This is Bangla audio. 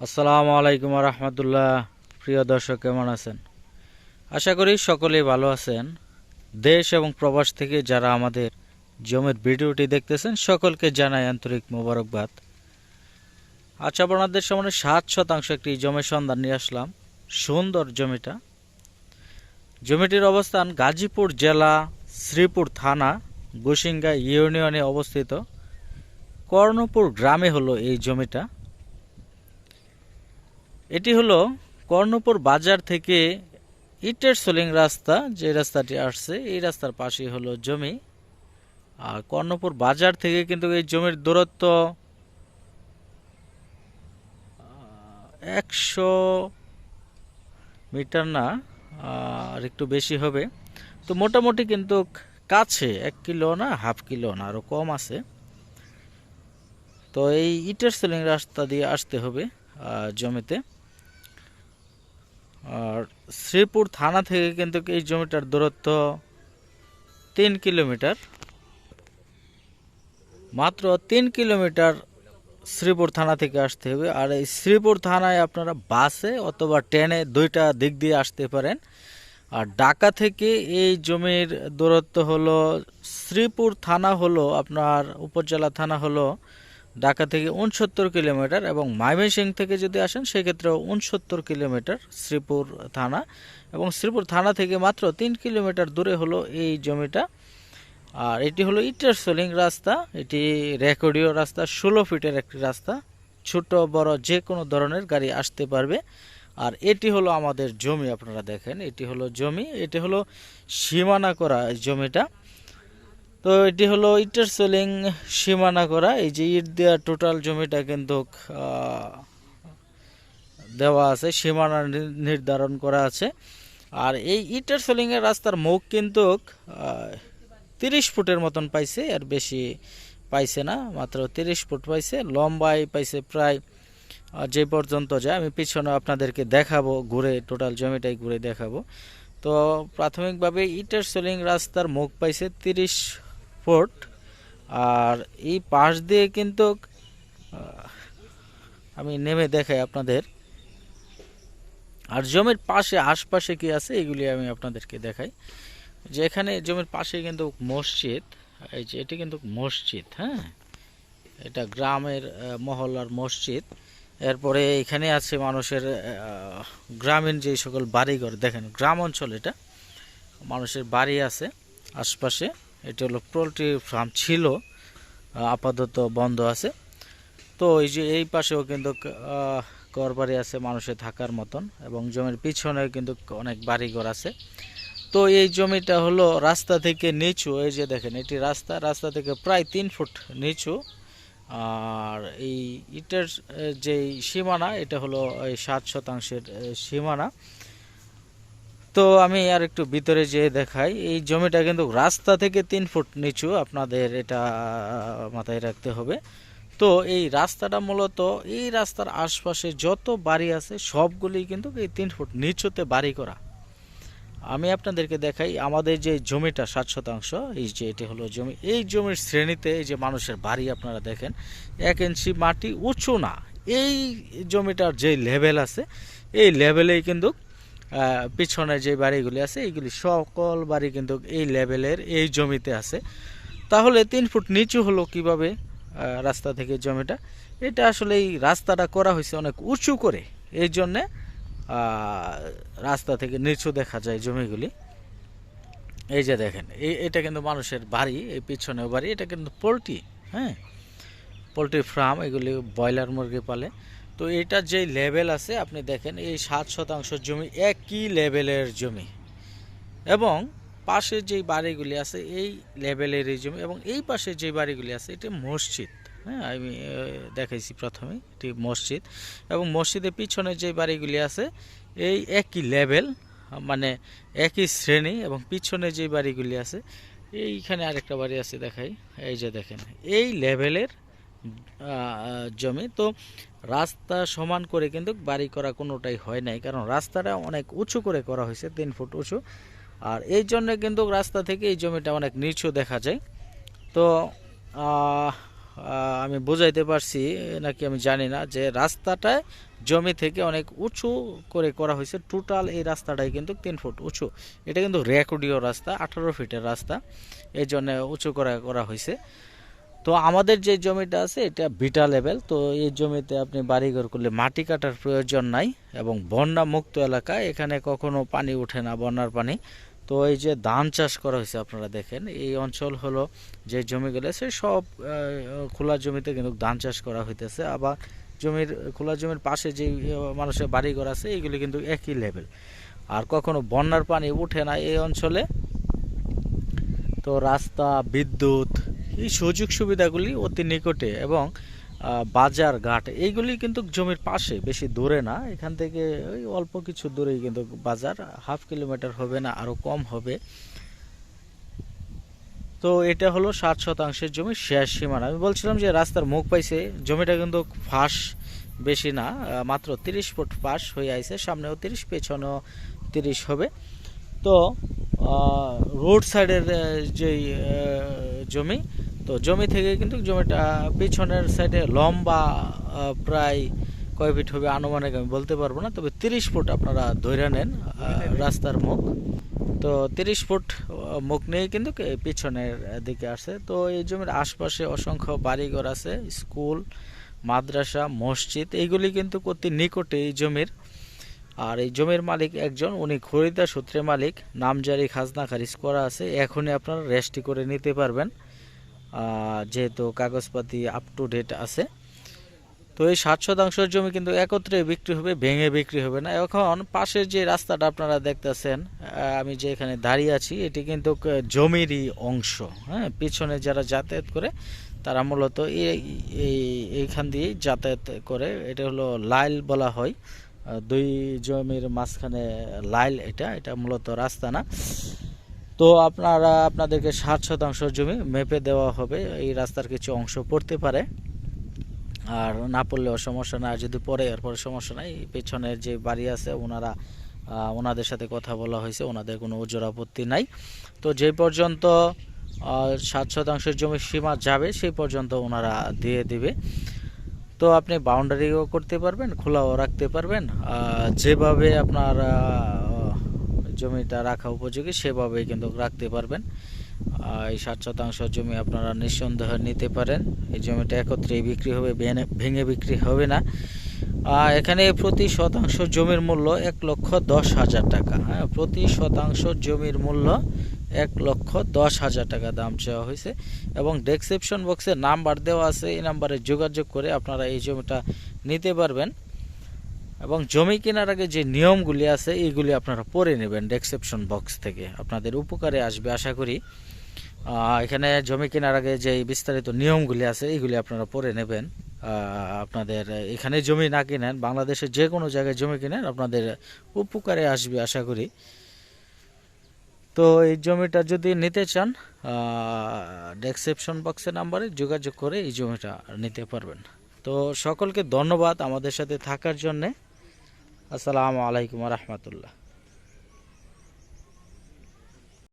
আসসালামু আলাইকুম রহমতুল্লাহ। প্রিয় দর্শক, কেমন আছেন? আশা করি সকলেই ভালো আছেন। দেশ এবং প্রবাস থেকে যারা আমাদের জমির ভিডিওটি দেখতেছেন, সকলকে জানাই আন্তরিক মোবারকবাদ। আচ্ছা আপনাদের সামনে সাত শতাংশ একটি জমির সন্ধান নিয়ে আসলাম। সুন্দর জমিটা। জমিটির অবস্থান গাজীপুর জেলা শ্রীপুর থানা গুসিঙ্গা ইউনিয়নে অবস্থিত। কর্ণপুর গ্রামে হলো এই জমিটা। এটি হলো কর্ণপুর বাজার থেকে ইটের সোলিং রাস্তা, যে রাস্তাটি আসছে, এই রাস্তার পাশেই হলো জমি। আর কর্ণপুর বাজার থেকে কিন্তু এই জমির দূরত্ব একশো মিটার না, আর একটু বেশি হবে। তো মোটামুটি কিন্তু কাছে এক কিলো না, হাফ কিলো না আরও কম আছে। তো এই ইটের সেলিং রাস্তা দিয়ে আসতে হবে জমিতে। আর শ্রীপুর থানা থেকে কিন্তু এই জমিটার দূরত্ব তিন কিলোমিটার। মাত্র তিন কিলোমিটার শ্রীপুর থানা থেকে আসতে হবে। আর এই শ্রীপুর থানায় আপনারা বাসে অথবা ট্রেনে দুইটা দিক দিয়ে আসতে পারেন। আর ঢাকা থেকে এই জমির দূরত্ব হলো, শ্রীপুর থানা হলো, আপনার উপজেলা থানা হলো ঢাকা থেকে উনসত্তর কিলোমিটার এবং ময়মনসিংহ থেকে যদি আসেন সেক্ষেত্রে উনসত্তর কিলোমিটার শ্রীপুর থানা এবং শ্রীপুর থানা থেকে মাত্র তিন কিলোমিটার দূরে হলো এই জমিটা। আর এটি হলো ইটার সোলিং রাস্তা। এটি রেকর্ডীয় রাস্তা, ষোলো ফিটের একটি রাস্তা। ছোট, বড় যে কোনো ধরনের গাড়ি আসতে পারবে। আর এটি হলো আমাদের জমি, আপনারা দেখেন। এটি হলো জমি, এটি হলো সীমানা করা জমিটা। তো এটি হলো ইটের সোলিং সীমানা করা। এই যে ইট দেওয়া টোটাল জমিটা কিন্তু দেওয়া আছে, সীমানা নির্ধারণ করা আছে। আর এই ইটের সোলিংয়ের রাস্তার মুখ কিন্তু তিরিশ ফুটের মতন পাইছে আর বেশি পাইছে না, মাত্র তিরিশ ফুট পাইছে। লম্বাই পাইছে প্রায় যে পর্যন্ত যায়। আমি পিছনে আপনাদেরকে দেখাবো, ঘুরে টোটাল জমিটাই ঘুরে দেখাবো। তো প্রাথমিকভাবে ইটের সোলিং রাস্তার মুখ পাইছে তিরিশ ফুট আর এই পাশ দিয়ে কিন্তু আমি নেমে দেখাই আপনাদের। আর জমির পাশে, আশপাশে কি আছে, এগুলি আমি আপনাদেরকে দেখাই। যে এখানে জমির পাশে কিন্তু মসজিদ, এই যে এটি কিন্তু মসজিদ হ্যাঁ? এটা গ্রামের মহল্লার মসজিদ। এরপরে এখানে আছে মানুষের গ্রামীণ যে সকল বাড়িঘর, দেখেন, গ্রাম অঞ্চল এটা। মানুষের বাড়ি আছে আশপাশে। এটা হলো পোলট্রি ফার্ম ছিল আপাতত বন্ধ আছে। তো এই যে এই পাশেও কিন্তু ঘর বাড়ি আছে মানুষের থাকার মতন এবং জমির পিছনে কিন্তু অনেক বাড়িঘর আছে। তো এই জমিটা হলো রাস্তা থেকে নিচু এই যে দেখেন এটি রাস্তা রাস্তা থেকে প্রায় তিন ফুট নিচু। আর এই ইটের আহ, যে সীমানা এটা হলো এই সাত শতাংশের সীমানা। তো আমি আর একটু ভিতরে যেয়ে দেখাই। এই জমিটা কিন্তু রাস্তা থেকে তিন ফুট নিচু, আপনাদের এটা মাথায় রাখতে হবে। তো এই রাস্তাটা মূলত, এই রাস্তার আশপাশে যত বাড়ি আছে, সবগুলি কিন্তু এই তিন ফুট নিচুতে বাড়ি করা। আমি আপনাদেরকে দেখাই, আমাদের যে জমিটা সাত শতাংশ, এই যে এটি হলো জমি, এই জমির শ্রেণীতে এই যে মানুষের বাড়ি আপনারা দেখেন, এক ইঞ্চি মাটি উঁচু না। এই জমিটার যে লেভেল আছে, এই লেভেলেই কিন্তু পিছনে যে বাড়িগুলি আছে এইগুলি সকল বাড়ি কিন্তু এই লেভেলের, এই জমিতে আছে। তাহলে তিন ফুট নিচু হলো কীভাবে রাস্তা থেকে জমিটা? এটা আসলে এই রাস্তাটা করা হয়েছে অনেক উঁচু করে। এই জন্যে রাস্তা থেকে নিচু দেখা যায় জমিগুলি। এই যে দেখেন এই এটা কিন্তু মানুষের বাড়ি, এই পিছনেও বাড়ি, এটা কিন্তু পোলট্রি হ্যাঁ? পোলট্রি ফার্ম, এগুলি ব্রয়লার মুরগি পালে। তো এটা যে লেভেল আছে, আপনি দেখেন এই সাত শতাংশ জমি একই লেভেলের জমি। এবং পাশে যেই বাড়িগুলি আছে, এই লেভেলের এই জমি এবং এই পাশে যে বাড়িগুলি আছে, এটি মসজিদ। হ্যাঁ আমি দেখাইছি প্রথমে, এটি মসজিদ। এবং মসজিদের পিছনে যে বাড়িগুলি আছে, এই একই লেভেল মানে একই শ্রেণি এবং পিছনে যে বাড়িগুলি আছে, এইখানে আরেকটা বাড়ি আছে, দেখাই। এই যে দেখেন, এই লেভেলের জমি। তো রাস্তা সমান করে কিন্তু বাড়ি করা কোনোটাই হয় নাই। কারণ রাস্তাটা অনেক উঁচু করে করা হয়েছে, তিন ফুট উঁচু। আর এই জন্য কিন্তু রাস্তা থেকে এই জমিটা অনেক নিচু দেখা যায়। তো আমি বোঝাইতে পারছি নাকি আমি জানি না যে রাস্তাটায় জমি থেকে অনেক উঁচু করে করা হয়েছে। টোটাল এই রাস্তাটাই কিন্তু তিন ফুট উঁচু। এটা কিন্তু রেকর্ডীয় রাস্তা, আঠারো ফিটের রাস্তা। এই জন্য উঁচু করা করা হয়েছে। তো আমাদের যে জমিটা আছে, এটা বিটা লেভেল। তো এই জমিতে আপনি বাড়িঘর করলে মাটি কাটার প্রয়োজন নাই এবং বন্যা মুক্ত এলাকা এখানে কখনো পানি ওঠে না, বন্যার পানি। তো এই যে ধান চাষ করা হয়েছে আপনারা দেখেন, এই অঞ্চল হলো যে জমিগুলো আছে, সব খোলা জমিতে কিন্তু ধান চাষ করা হইতেছে। আবার জমির, খোলা জমির পাশে যে মানুষের বাড়িঘর আছে এইগুলি কিন্তু একই লেভেল। আর কখনো বন্যার পানি উঠে না এই অঞ্চলে। তো রাস্তা, বিদ্যুৎ এই সুযোগ সুবিধাগুলি অতি নিকটে এবং বাজার ঘাট, এইগুলি কিন্তু জমির পাশে, বেশি দূরে না। এখান থেকে ওই অল্প কিছু দূরেই কিন্তু বাজার, হাফ কিলোমিটার হবে না আরও কম হবে। তো এটা হলো ষাট শতাংশের জমি শেষ সীমানা। আমি বলছিলাম যে রাস্তার মুখ পাইছে, জমিটা কিন্তু ফাঁস বেশি না মাত্র তিরিশ ফুট পাশ হয়ে আইছে, সামনেও তিরিশ, পেছনেও তিরিশ হবে। তো রোড সাইডের যেই জমি, তো জমি থেকে কিন্তু জমিটা পিছনের সাইডে লম্বা প্রায় কয় ফিট হবে আনুমানিক আমি বলতে পারব না, তবে তিরিশ ফুট আপনারা ধরে নেন রাস্তার মুখ। তো তিরিশ ফুট মুখ নিয়ে কিন্তু পিছনের দিকে আসে। তো এই জমির আশপাশে অসংখ্য বাড়িঘর আছে, স্কুল, মাদ্রাসা, মসজিদ, এইগুলি কিন্তু অতি নিকটে এই জমির। আর এই জমির মালিক একজন, উনি খরিদা সূত্রে মালিক নামজারি খাজনা খারিজ করা আছে, এখনই আপনারা রেস্টি করে নিতে পারবেন। যেহেতু কাগজপাতি আপ টু ডেট আছে। তো এই ষাট শতাংশ জমি কিন্তু একত্রে বিক্রি হবে, ভেঙে বিক্রি হবে না। এখন পাশের যে রাস্তাটা আপনারা দেখতেছেন আমি যে এখানে দাঁড়িয়ে আছি, এটি কিন্তু জমিরই অংশ। হ্যাঁ পিছনে যারা যাতায়াত করে, তারা মূলত এই, এই- এইখান দিয়েই যাতায়াত করে। এটা হলো লাইল বলা হয়। দুই জমির মাঝখানে লাইল এটা এটা মূলত রাস্তা না। তো আপনারা, আপনাদেরকে ষাট শতাংশ জমি মেপে দেওয়া হবে, এই রাস্তার কিছু অংশ পড়তে পারে। আর না পড়লেও সমস্যা না যদি পরে এরপরে সমস্যা নাই। পেছনের যে বাড়ি আছে, ওনারা ওনাদের সাথে কথা বলা হয়েছে, ওনাদের কোনো ওজোর আপত্তি নাই। তো যে পর্যন্ত সাত শতাংশের জমির সীমা যাবে, সেই পর্যন্ত ওনারা দিয়ে দিবে। তো আপনি বাউন্ডারিও করতে পারবেন, খোলাও রাখতে পারবেন। যেভাবে আপনার জমিটা রাখা উপযোগী, সেভাবেই কিন্তু রাখতে পারবেন। এই ষাট শতাংশ জমি আপনারা নিঃসন্দেহে নিতে পারেন। এই জমিটা একত্রেই বিক্রি হবে, ভেঙে- বিক্রি হবে না। এখানে প্রতি শতাংশ জমির মূল্য এক লক্ষ দশ হাজার টাকা। হ্যাঁ প্রতি শতাংশ জমির মূল্য এক লক্ষ দশ হাজার টাকা দাম চাওয়া হয়েছে এবং ডেসক্রিপশন বক্সে নাম্বার দেওয়া আছে, এই নাম্বারে যোগাযোগ করে আপনারা এই জমিটা নিতে পারবেন। এবং জমি কেনার আগে যে নিয়মগুলি আছে, এইগুলি আপনারা পড়ে নেবেন ডেসক্রিপশন বক্স থেকে। আপনাদের উপকারে আসবে, আশা করি। এখানে জমি কেনার আগে যে বিস্তারিত নিয়মগুলি আছে, এইগুলি আপনারা পড়ে নেবেন। আপনাদের এখানে জমি না কিনেন, বাংলাদেশের যে কোনো জায়গায় জমি কিনেন, আপনাদের উপকারে আসবে, আশা করি। তো এই জমিটা যদি নিতে চান ডেসক্রিপশন বক্সের নাম্বারে যোগাযোগ করে এই জমিটা নিতে পারবেন। তো সকলকে ধন্যবাদ আমাদের সাথে থাকার জন্যে। আসসালামু আলাইকুম রহমতুল্লাহ।